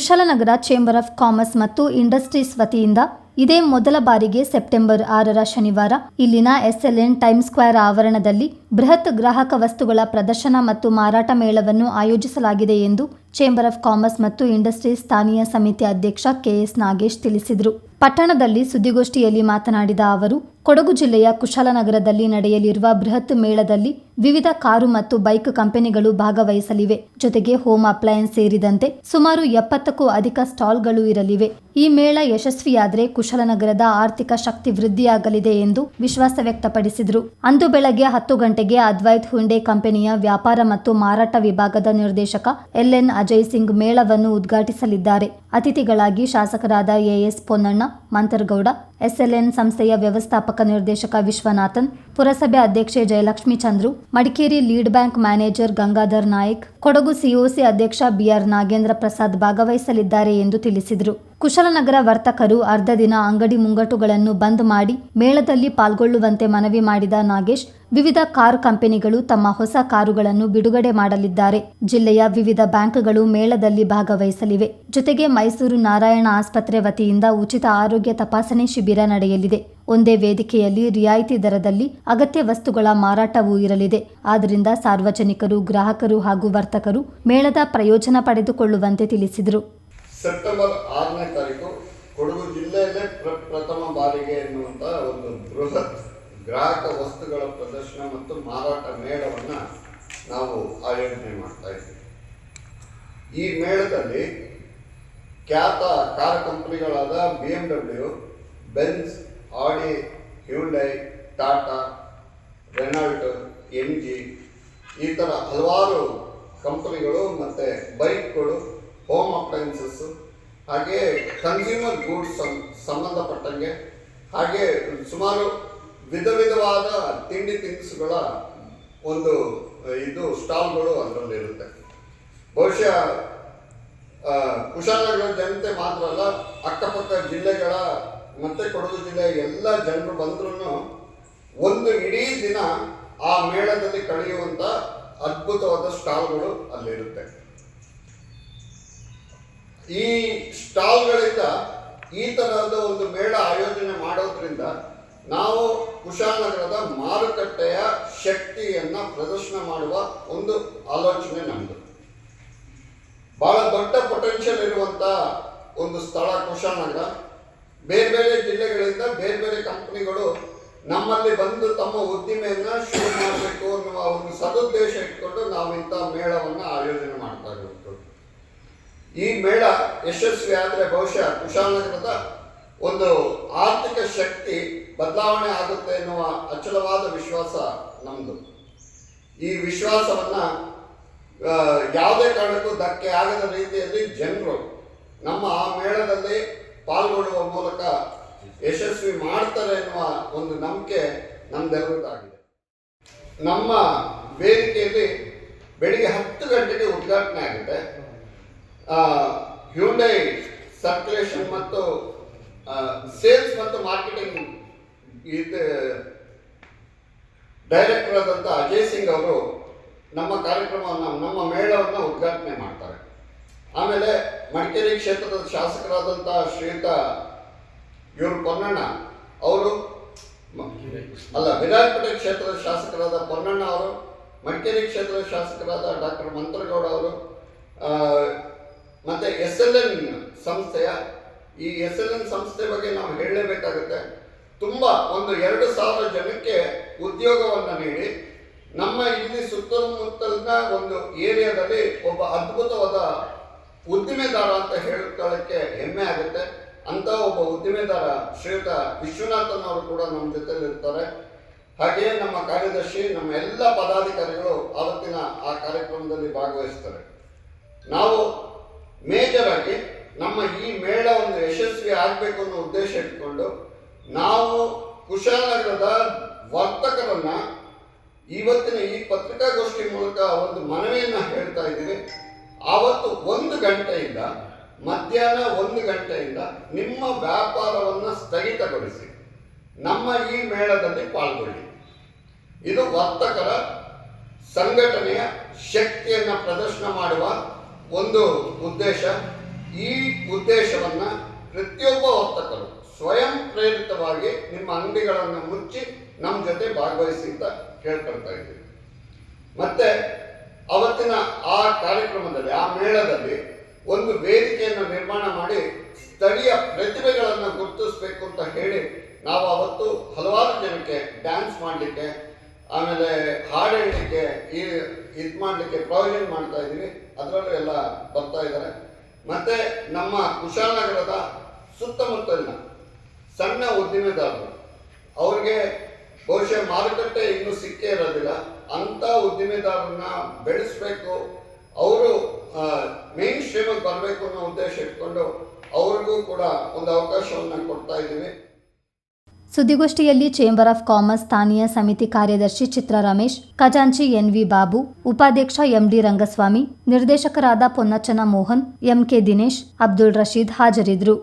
Kushalnagar chamber of commerce ಮತ್ತು industries ವತಿಯಿಂದ ಇದೇ ಮೊದಲ ಬಾರಿಗೆ ಸೆಪ್ಟೆಂಬರ್ ಆರರ ಶನಿವಾರ ಇಲ್ಲಿನ ಎಸ್ಎಲ್ಎನ್ ಟೈಮ್ ಸ್ಕ್ವೇರ್ ಆವರಣದಲ್ಲಿ ಬೃಹತ್ ಗ್ರಾಹಕ ವಸ್ತುಗಳ ಪ್ರದರ್ಶನ ಮತ್ತು ಮಾರಾಟ ಮೇಳವನ್ನು ಆಯೋಜಿಸಲಾಗಿದೆ ಎಂದು ಚೇಂಬರ್ ಆಫ್ ಕಾಮರ್ಸ್ ಮತ್ತು ಇಂಡಸ್ಟ್ರೀಸ್ ಸ್ಥಾನೀಯ ಸಮಿತಿ ಅಧ್ಯಕ್ಷ ಕೆಎಸ್ ನಾಗೇಶ್ ತಿಳಿಸಿದರು. ಪಟ್ಟಣದಲ್ಲಿ ಸುದ್ದಿಗೋಷ್ಠಿಯಲ್ಲಿ ಮಾತನಾಡಿದ ಅವರು, ಕೊಡಗು ಜಿಲ್ಲೆಯ ಕುಶಾಲನಗರದಲ್ಲಿ ನಡೆಯಲಿರುವ ಬೃಹತ್ ಮೇಳದಲ್ಲಿ ವಿವಿಧ ಕಾರು ಮತ್ತು ಬೈಕ್ ಕಂಪನಿಗಳು ಭಾಗವಹಿಸಲಿವೆ. ಜೊತೆಗೆ ಹೋಮ್ ಅಪ್ಲಯನ್ಸ್ ಸೇರಿದಂತೆ ಸುಮಾರು ಎಪ್ಪತ್ತಕ್ಕೂ ಅಧಿಕ ಸ್ಟಾಲ್ಗಳು ಇರಲಿವೆ. ಈ ಮೇಳ ಯಶಸ್ವಿಯಾದರೆ ಕುಶಲನಗರದ ಆರ್ಥಿಕ ಶಕ್ತಿ ವೃದ್ಧಿಯಾಗಲಿದೆ ಎಂದು ವಿಶ್ವಾಸ ವ್ಯಕ್ತಪಡಿಸಿದರು. ಅಂದು ಬೆಳಗ್ಗೆ ಹತ್ತು ಗಂಟೆಗೆ ಅದ್ವೈತ್ ಹುಂಡೆ ಕಂಪನಿಯ ವ್ಯಾಪಾರ ಮತ್ತು ಮಾರಾಟ ವಿಭಾಗದ ನಿರ್ದೇಶಕ ಎಲ್ಎನ್ ಅಜಯ್ ಸಿಂಗ್ ಮೇಳವನ್ನು ಉದ್ಘಾಟಿಸಲಿದ್ದಾರೆ. ಅತಿಥಿಗಳಾಗಿ ಶಾಸಕರಾದ ಎಎಸ್ ಪೊನ್ನಣ್ಣ ಮಂತರ್ಗೌಡ, ಎಸ್ಎಲ್ಎನ್ ಸಂಸ್ಥೆಯ ವ್ಯವಸ್ಥಾಪಕ ನಿರ್ದೇಶಕ ವಿಶ್ವನಾಥನ್, ಪುರಸಭೆ ಅಧ್ಯಕ್ಷೆ Jayalakshmi Chandru, Madikeri lead bank manager Gangadhar Nayak, Kodagu COC ಅಧ್ಯಕ್ಷ ಬಿಆರ್ ನಾಗೇಂದ್ರ ಪ್ರಸಾದ್ ಭಾಗವಹಿಸಲಿದ್ದಾರೆ ಎಂದು ತಿಳಿಸಿದರು. ಕುಶಲನಗರ ವರ್ತಕರು ಅರ್ಧ ದಿನ ಅಂಗಡಿ ಮುಂಗಟ್ಟುಗಳನ್ನು ಬಂದ್ ಮಾಡಿ ಮೇಳದಲ್ಲಿ ಪಾಲ್ಗೊಳ್ಳುವಂತೆ ಮನವಿ ಮಾಡಿದ ನಾಗೇಶ್, ವಿವಿಧ ಕಾರು ಕಂಪನಿಗಳು ತಮ್ಮ ಹೊಸ ಕಾರುಗಳನ್ನು ಬಿಡುಗಡೆ ಮಾಡಲಿದ್ದಾರೆ. ಜಿಲ್ಲೆಯ ವಿವಿಧ ಬ್ಯಾಂಕ್ಗಳು ಮೇಳದಲ್ಲಿ ಭಾಗವಹಿಸಲಿವೆ. ಜೊತೆಗೆ ಮೈಸೂರು ನಾರಾಯಣ ಆಸ್ಪತ್ರೆ ವತಿಯಿಂದ ಉಚಿತ ಆರೋಗ್ಯ ತಪಾಸಣೆ ಶಿಬಿರ ನಡೆಯಲಿದೆ. ಒಂದೇ ವೇದಿಕೆಯಲ್ಲಿ ರಿಯಾಯಿತಿ ದರದಲ್ಲಿ ಅಗತ್ಯ ವಸ್ತುಗಳ ಮಾರಾಟವೂ ಇರಲಿದೆ. ಆದ್ದರಿಂದ ಸಾರ್ವಜನಿಕರು, ಗ್ರಾಹಕರು ಹಾಗೂ ವರ್ತಕರು ಮೇಳದ ಪ್ರಯೋಜನ ಪಡೆದುಕೊಳ್ಳುವಂತೆ ತಿಳಿಸಿದರು. ಸೆಪ್ಟೆಂಬರ್ ಆರನೇ ತಾರೀಕು ಕೊಡಗು ಜಿಲ್ಲೆಯಲ್ಲೇ ಪ್ರ ಪ್ರಥಮ ಬಾರಿಗೆ ಎನ್ನುವಂಥ ಒಂದು ಬೃಹತ್ ಗ್ರಾಹಕ ವಸ್ತುಗಳ ಪ್ರದರ್ಶನ ಮತ್ತು ಮಾರಾಟ ಮೇಳವನ್ನು ನಾವು ಆಯೋಜನೆ ಮಾಡ್ತಾ ಇದ್ದೀವಿ. ಈ ಮೇಳದಲ್ಲಿ ಖ್ಯಾತ car ಕಂಪನಿಗಳಾದ B M W Benz, Audi, Hyundai, Tata, Renault M G ಈ ಥರ ಹಲವಾರು ಕಂಪನಿಗಳು ಮತ್ತು ಬೈಕ್ಗಳು ಹೋಮ್ ಅಪ್ಲಯನ್ಸಸ್ಸು ಹಾಗೆ ಕನ್ಸ್ಯೂಮರ್ ಗೂಡ್ಸ್ ಸಂಬಂಧಪಟ್ಟಂಗೆ, ಹಾಗೆ ಸುಮಾರು ವಿಧ ವಿಧವಾದ ತಿಂಡಿ ತಿನಿಸುಗಳ ಒಂದು, ಇದು ಸ್ಟಾಲ್ಗಳು ಅದರಲ್ಲಿರುತ್ತೆ. ಬಹುಶಃ ಕುಶಾಲನಗರ ಜನತೆ ಮಾತ್ರ ಅಲ್ಲ, ಅಕ್ಕಪಕ್ಕ ಜಿಲ್ಲೆಗಳ, ಮತ್ತೆ ಕೊಡಗು ಜಿಲ್ಲೆ ಎಲ್ಲ ಜನರು ಬಂದ್ರೂ ಒಂದು ಇಡೀ ದಿನ ಆ ಮೇಳದಲ್ಲಿ ಕಳೆಯುವಂಥ ಅದ್ಭುತವಾದ ಸ್ಟಾಲ್ಗಳು ಅಲ್ಲಿರುತ್ತೆ. ಈ ಸ್ಟಾಲ್ಗಳಿಂದ ಈ ತರಹದ ಒಂದು ಮೇಳ ಆಯೋಜನೆ ಮಾಡೋದ್ರಿಂದ ನಾವು ಕುಶಾಲನಗರದ ಮಾರುಕಟ್ಟೆಯ ಶಕ್ತಿಯನ್ನ ಪ್ರದರ್ಶನ ಮಾಡುವ ಒಂದು ಆಲೋಚನೆ ನಮ್ಮದು ಬಹಳ ದೊಡ್ಡ ಪೊಟೆನ್ಷಿಯಲ್ ಇರುವಂತ ಒಂದು ಸ್ಥಳ ಕುಶಾಲನಗರ. ಬೇರೆ ಬೇರೆ ಜಿಲ್ಲೆಗಳಿಂದ ಬೇರೆ ಬೇರೆ ಕಂಪನಿಗಳು ನಮ್ಮಲ್ಲಿ ಬಂದು ತಮ್ಮ ಉದ್ದಿಮೆಯನ್ನ ಶುರು ಮಾಡಬೇಕು ಅನ್ನುವ ಒಂದು ಸದುದ್ದೇಶ ಇಟ್ಕೊಂಡು ನಾವು ಇಂಥ ಮೇಳವನ್ನು ಆಯೋಜನೆ ಮಾಡ್ತಾ ಈ ಮೇಳ ಯಶಸ್ವಿ ಆದರೆ ಬಹುಶಃ ಕುಶಾಲನಗರದ ಒಂದು ಆರ್ಥಿಕ ಶಕ್ತಿ ಬದಲಾವಣೆ ಆಗುತ್ತೆ ಎನ್ನುವ ಅಚಲವಾದ ವಿಶ್ವಾಸ ನಮ್ಮದು ಈ ವಿಶ್ವಾಸವನ್ನ ಯಾವುದೇ ಕಾರಣಕ್ಕೂ ಧಕ್ಕೆ ಆಗದ ರೀತಿಯಲ್ಲಿ ಜನರು ನಮ್ಮ ಆ ಮೇಳದಲ್ಲಿ ಪಾಲ್ಗೊಳ್ಳುವ ಮೂಲಕ ಯಶಸ್ವಿ ಮಾಡ್ತಾರೆ ಎನ್ನುವ ಒಂದು ನಂಬಿಕೆ ನಮ್ದೆಲ್ಲದಾಗಿದೆ ನಮ್ಮ ವೇದಿಕೆಯಲ್ಲಿ ಬೆಳಿಗ್ಗೆ ಹತ್ತು ಗಂಟೆಗೆ ಉದ್ಘಾಟನೆ ಆಗುತ್ತೆ. ಹ್ಯುಂಡೈ ಸರ್ಕ್ಯುಲೇಷನ್ ಮತ್ತು ಸೇಲ್ಸ್ ಮತ್ತು ಮಾರ್ಕೆಟಿಂಗ್ ಇದು ಡೈರೆಕ್ಟರ್ ಆದಂಥ ಅಜಯ್ ಸಿಂಗ್ ಅವರು ನಮ್ಮ ಕಾರ್ಯಕ್ರಮವನ್ನು, ನಮ್ಮ ಮೇಳವನ್ನು ಉದ್ಘಾಟನೆ ಮಾಡ್ತಾರೆ. ಆಮೇಲೆ ಮಡಿಕೇರಿ ಕ್ಷೇತ್ರದ ಶಾಸಕರಾದಂಥ ಶ್ರೀಯುತ ಇವರು ಪೊನ್ನಣ್ಣ ಅವರು, ಅಲ್ಲ ವಿರಾಜಪೇಟೆ ಕ್ಷೇತ್ರದ ಶಾಸಕರಾದ ಪೊನ್ನಣ್ಣ ಅವರು, ಮಡಿಕೇರಿ ಕ್ಷೇತ್ರದ ಶಾಸಕರಾದ ಡಾಕ್ಟರ್ ಮಂತ್ರಗೌಡ ಅವರು ಮತ್ತೆ ಎಸ್ ಎಲ್ ಎನ್ ಸಂಸ್ಥೆಯ, ಈ ಎಸ್ ಎಲ್ ಎನ್ ಸಂಸ್ಥೆ ಬಗ್ಗೆ ನಾವು ಹೇಳಲೇಬೇಕಾಗುತ್ತೆ ತುಂಬ ಒಂದು ಎರಡು ಸಾವಿರ ಜನಕ್ಕೆ ಉದ್ಯೋಗವನ್ನು ನೀಡಿ, ನಮ್ಮ ಇಲ್ಲಿ ಸುತ್ತಮುತ್ತಲಿನ ಒಂದು ಏರಿಯಾದಲ್ಲಿ ಒಬ್ಬ ಅದ್ಭುತವಾದ ಉದ್ದಿಮೆದಾರ ಅಂತ ಹೇಳ್ಕೊಳ್ಳೋಕ್ಕೆ ಹೆಮ್ಮೆ ಆಗುತ್ತೆ. ಅಂತ ಒಬ್ಬ ಉದ್ದಿಮೆದಾರ ಶ್ರೀಯುತ ವಿಶ್ವನಾಥನ್ ಅವರು ಕೂಡ ನಮ್ಮ ಜೊತೆಲಿ ಇರ್ತಾರೆ. ಹಾಗೆಯೇ ನಮ್ಮ ಕಾರ್ಯದರ್ಶಿ, ನಮ್ಮ ಎಲ್ಲ ಪದಾಧಿಕಾರಿಗಳು ಆವತ್ತಿನ ಆ ಕಾರ್ಯಕ್ರಮದಲ್ಲಿ ಭಾಗವಹಿಸ್ತಾರೆ. ನಾವು ಮೇಜರ್ ಆಗಿ ನಮ್ಮ ಈ ಮೇಳ ಒಂದು ಯಶಸ್ವಿ ಆಗಬೇಕು ಅನ್ನೋ ಉದ್ದೇಶ ಇಟ್ಕೊಂಡು ನಾವು ಕುಶಾಲನಗರದ ವರ್ತಕರನ್ನ ಇವತ್ತಿನ ಈ ಪತ್ರಿಕಾಗೋಷ್ಠಿ ಮೂಲಕ ಒಂದು ಮನವಿಯನ್ನ ಹೇಳ್ತಾ ಇದ್ದೀವಿ. ಆವತ್ತು ಒಂದು ಗಂಟೆಯಿಂದ, ಮಧ್ಯಾಹ್ನ ಒಂದು ಗಂಟೆಯಿಂದ ನಿಮ್ಮ ವ್ಯಾಪಾರವನ್ನು ಸ್ಥಗಿತಗೊಳಿಸಿ, ನಮ್ಮ ಈ ಮೇಳದಲ್ಲಿ ಪಾಲ್ಗೊಳ್ಳಿ. ಇದು ವರ್ತಕರ ಸಂಘಟನೆಯ ಶಕ್ತಿಯನ್ನು ಪ್ರದರ್ಶನ ಮಾಡುವ ಒಂದು ಉದ್ದೇಶ, ಈ ಉದ್ದೇಶವನ್ನು ಪ್ರತಿಯೊಬ್ಬ ವರ್ತಕರು ಸ್ವಯಂ ಪ್ರೇರಿತವಾಗಿ ನಿಮ್ಮ ಅಂಗಡಿಗಳನ್ನು ಮುಚ್ಚಿ ನಮ್ಮ ಜೊತೆ ಭಾಗವಹಿಸಿ ಅಂತ ಕೇಳ್ಕೊಳ್ತಾ ಇದ್ದೀವಿ ಮತ್ತೆ ಅವತ್ತಿನ ಆ ಕಾರ್ಯಕ್ರಮದಲ್ಲಿ, ಆ ಮೇಳದಲ್ಲಿ ಒಂದು ವೇದಿಕೆಯನ್ನು ನಿರ್ಮಾಣ ಮಾಡಿ ಸ್ಥಳೀಯ ಪ್ರತಿಭೆಗಳನ್ನು ಗುರುತಿಸಬೇಕು ಅಂತ ಹೇಳಿ ನಾವು ಅವತ್ತು ಹಲವಾರು ಜನಕ್ಕೆ ಡ್ಯಾನ್ಸ್ ಮಾಡಲಿಕ್ಕೆ ಆಮೇಲೆ ಹಾಡು ಹೇಳಲಿಕ್ಕೆ ಈ ಇದು ಮಾಡಲಿಕ್ಕೆ ಪ್ರಾವಿಷನ್ ಮಾಡ್ತಾ ಇದ್ದೀವಿ. ಅದರಲ್ಲೂ ಎಲ್ಲ ಬರ್ತಾ ಇದ್ದಾರೆ ಮತ್ತು ನಮ್ಮ ಕುಶಾಲನಗರದ ಸುತ್ತಮುತ್ತಲಿನ ಸಣ್ಣ ಉದ್ದಿಮೆದಾರರು, ಅವ್ರಿಗೆ ಬಹುಶಃ ಮಾರುಕಟ್ಟೆ ಇನ್ನೂ ಸಿಕ್ಕೇ ಇರೋದಿಲ್ಲ. ಅಂಥ ಉದ್ದಿಮೆದಾರರನ್ನ ಬೆಳೆಸಬೇಕು. ಅವರು ಮೇನ್ ಸ್ಟ್ರೀಮಿಗೆ ಬರಬೇಕು ಅನ್ನೋ ಉದ್ದೇಶ ಇಟ್ಕೊಂಡು ಅವ್ರಿಗೂ ಕೂಡ ಒಂದು ಅವಕಾಶವನ್ನು ಕೊಡ್ತಾ ಇದ್ದೀವಿ. ಸುದ್ದಿಗೋಷ್ಠಿಯಲ್ಲಿ ಚೇಂಬರ್ ಆಫ್ ಕಾಮರ್ಸ್ ಸ್ಥಾನೀಯ ಸಮಿತಿ ಕಾರ್ಯದರ್ಶಿ ಚಿತ್ರ ರಮೇಶ್, ಖಜಾಂಚಿ ಎನ್ವಿ ಬಾಬು, ಉಪಾಧ್ಯಕ್ಷ ಎಂಡಿ ರಂಗಸ್ವಾಮಿ, ನಿರ್ದೇಶಕರಾದ ಪೊನ್ನಚ್ಚನ ಮೋಹನ್, ಎಂಕೆ ದಿನೇಶ್, ಅಬ್ದುಲ್ ರಶೀದ್ ಹಾಜರಿದ್ದರು